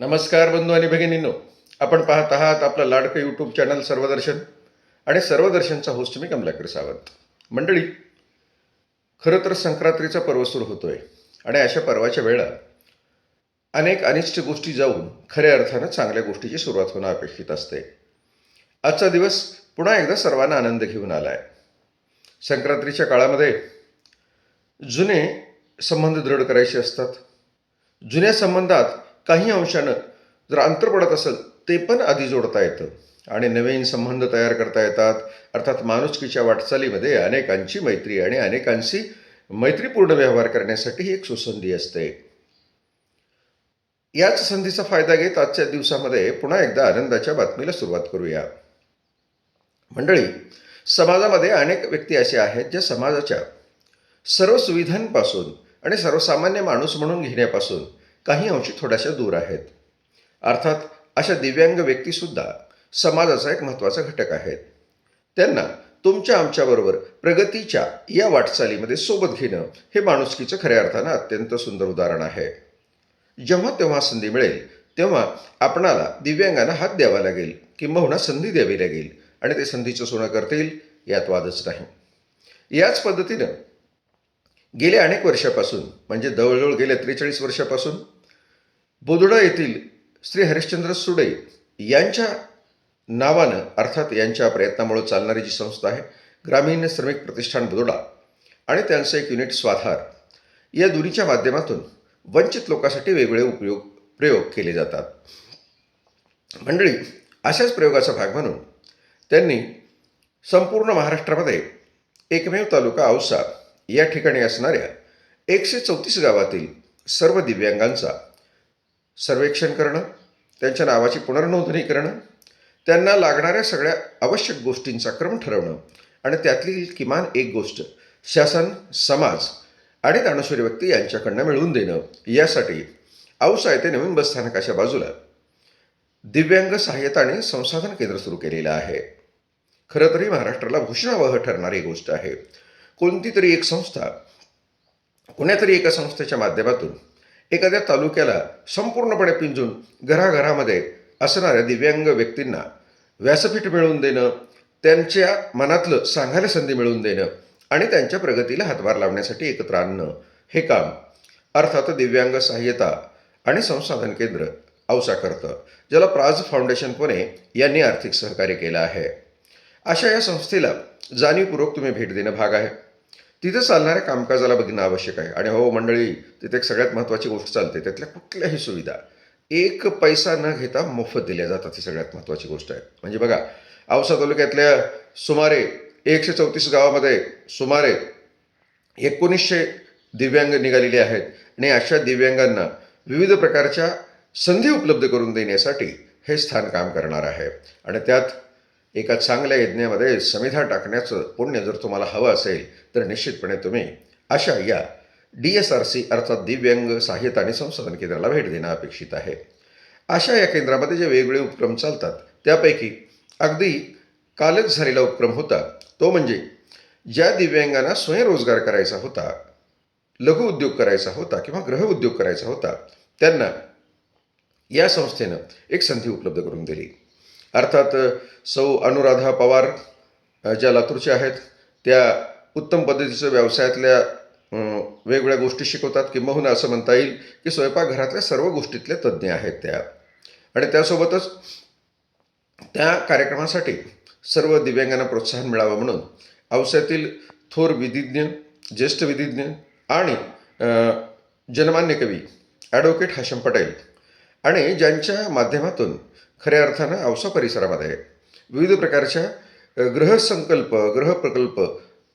नमस्कार बंधू आणि भगिनींनो. आपण पाहत आहात आपलं लाडकं यूट्यूब चॅनल सर्वदर्शन आणि सर्वदर्शनचा होस्ट मी कमलाकर सावंत. मंडळी खरं तर संक्रांतीचा पर्व सुरू होतोय आणि अशा पर्वाच्या वेळा अनेक अनिष्ट गोष्टी जाऊन खऱ्या अर्थानं चांगल्या गोष्टीची सुरुवात होणं अपेक्षित असते. आजचा दिवस पुन्हा एकदा सर्वांना आनंद घेऊन आला आहे संक्रांतीच्या काळामध्ये जुने संबंध दृढ करायचे असतात. जुन्या संबंधात काही अंशानं जर अंतर पडत असेल ते पण आधी जोडता येतं. आणि नवीन संबंध तयार करता येतात. अर्थात माणुसकीच्या वाटचालीमध्ये अनेकांची मैत्री आणि अनेकांशी मैत्रीपूर्ण व्यवहार करण्यासाठी ही एक सुसंधी असते. याच संधीचा फायदा घेत आजच्या दिवसामध्ये पुन्हा एकदा आनंदाच्या बातमीला सुरुवात करूया. मंडळी समाजामध्ये अनेक व्यक्ती असे आहेत ज्या समाजाच्या सर्व सुविधांपासून आणि सर्वसामान्य माणूस म्हणून घेण्यापासून काही अंशी थोड्याशा दूर आहेत. अर्थात अशा दिव्यांग व्यक्तीसुद्धा समाजाचा एक महत्त्वाचा घटक आहेत. त्यांना तुमच्या आमच्याबरोबर प्रगतीच्या या वाटचालीमध्ये सोबत घेणं हे माणुसकीचं खऱ्या अर्थानं अत्यंत सुंदर उदाहरण आहे. जेव्हा तेव्हा संधी मिळेल तेव्हा आपणाला दिव्यांगांना हात द्यावा लागेल किंबहुना हो संधी द्यावी लागेल आणि ते संधीचं सोनं करतील यात वादच नाही. याच पद्धतीनं गेल्या अनेक वर्षापासून म्हणजे जवळजवळ गेल्या त्रेचाळीस वर्षापासून बोदुडा येथील श्री हरिश्चंद्र सुडे यांच्या नावानं अर्थात यांच्या प्रयत्नामुळे चालणारी जी संस्था आहे ग्रामीण श्रमिक प्रतिष्ठान बोदडा आणि त्यांचं एक युनिट स्वाधार या दोन्हीच्या माध्यमातून वंचित लोकांसाठी वेगवेगळे उपयोग प्रयोग केले जातात. मंडळी अशाच प्रयोगाचा भाग म्हणून त्यांनी संपूर्ण महाराष्ट्रामध्ये एकमेव तालुका औसा या ठिकाणी असणाऱ्या एकशे चौतीस गावातील सर्व दिव्यांगांचा सर्वेक्षण करणं त्यांच्या नावाची पुनर्नोंदणी करणं त्यांना लागणाऱ्या सगळ्या आवश्यक गोष्टींचा क्रम ठरवणं आणि त्यातली किमान एक गोष्ट शासन समाज आणि दानशूर व्यक्ती यांच्याकडनं मिळवून देणं. यासाठी औसा येथे नवीन बसस्थानकाच्या बाजूला. दिव्यांग सहाय्यता आणि संसाधन केंद्र सुरू केलेलं आहे. खरं तरी महाराष्ट्राला भूषणावह ठरणारी गोष्ट आहे. कोणती तरी एक संस्था कोण्यातरी एका संस्थेच्या माध्यमातून एखाद्या तालुक्याला संपूर्णपणे पिंजून घराघरामध्ये असणाऱ्या दिव्यांग व्यक्तींना व्यासपीठ मिळवून देणं त्यांच्या मनातलं सांगायला संधी मिळवून देणं आणि त्यांच्या प्रगतीला हातभार लावण्यासाठी एकत्र आणणं हे काम अर्थात दिव्यांग सहाय्यता आणि संसाधन केंद्र औसा करतं ज्याला प्राज फाउंडेशन पुणे यांनी आर्थिक सहकार्य केलं आहे. अशा या संस्थेला जाणीवपूर्वक तुम्ही भेट देणं भाग आहे. तिथं चालणाऱ्या कामकाजाला बघणं आवश्यक आहे. आणि हो मंडळी तिथे एक सगळ्यात महत्त्वाची गोष्ट चालते त्यातल्या कुठल्याही सुविधा. एक पैसा न घेता मोफत दिल्या जातात ही सगळ्यात महत्त्वाची गोष्ट आहे. म्हणजे बघा औसा तालुक्यातल्या सुमारे एकशे चौतीस गावामध्ये सुमारे एकोणीसशे दिव्यांग निघालेले आहेत. आणि अशा दिव्यांगांना विविध प्रकारच्या संधी उपलब्ध करून देण्यासाठी हे स्थान काम करणार आहे. आणि त्यात एका चांगल्या यज्ञामध्ये समिधा टाकण्याचं पुण्य जर तुम्हाला हवं असेल तर निश्चितपणे तुम्ही अशा या डी एस आर सी अर्थात दिव्यांग साहित्य आणि संसाधन केंद्राला भेट देणं अपेक्षित आहे. अशा या केंद्रामध्ये जे वेगवेगळे उपक्रम चालतात त्यापैकी अगदी कालच झालेला उपक्रम होता तो म्हणजे ज्या दिव्यांगांना स्वयंरोजगार करायचा होता लघु उद्योग करायचा होता किंवा गृह उद्योग करायचा होता त्यांना या संस्थेनं एक संधी उपलब्ध करून दिली. अर्थात सौ अनुराधा पवार ज्या लातूरच्या आहेत त्या उत्तम पद्धतीचं व्यवसायातल्या वेगवेगळ्या गोष्टी शिकवतात किंबहुना असं म्हणता येईल की स्वयंपाकघरातल्या सर्व गोष्टीतल्या तज्ज्ञ आहेत त्या. आणि त्यासोबतच त्या कार्यक्रमासाठी सर्व दिव्यांगांना प्रोत्साहन मिळावं म्हणून औस्यातील थोर विधिज्ञ ज्येष्ठ विधिज्ञ आणि जनमान्य कवी ॲडव्होकेट हाशम पटेल आणि ज्यांच्या माध्यमातून खऱ्या अर्थानं औसा परिसरामध्ये. विविध प्रकारच्या ग्रहसंकल्प ग्रहप्रकल्प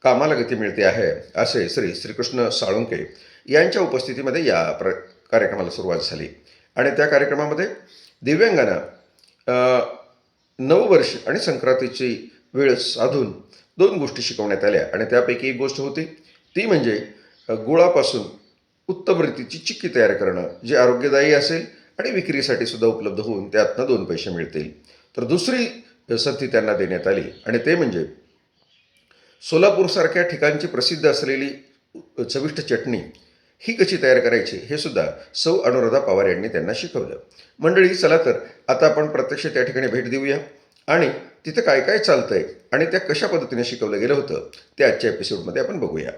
कामाला गती मिळते आहे असे श्री श्रीकृष्ण साळुंके यांच्या उपस्थितीमध्ये या प्र कार्यक्रमाला सुरुवात झाली. आणि त्या कार्यक्रमामध्ये दिव्यांगांना नववर्ष आणि संक्रांतीची वेळ साधून दोन गोष्टी शिकवण्यात आल्या आणि त्यापैकी एक गोष्ट होती ती म्हणजे गुळापासून उत्तम रीतीची चिक्की तयार करणं जे आरोग्यदायी असेल आणि विक्रीसाठी सुद्धा उपलब्ध होऊन त्यातनं दोन पैसे मिळतील. तर दुसरी संधी त्यांना देण्यात आली आणि ते म्हणजे सोलापूरसारख्या ठिकाणची प्रसिद्ध असलेली चविष्ट चटणी ही कशी तयार करायची हे सुद्धा सौ अनुराधा पवार यांनी त्यांना शिकवलं. मंडळी चला तर आता आपण प्रत्यक्ष त्या ठिकाणी भेट देऊया. आणि तिथं काय काय चालतंय आणि त्या कशा पद्धतीने शिकवलं गेलं होतं ते आजच्या एपिसोडमध्ये आपण बघूया.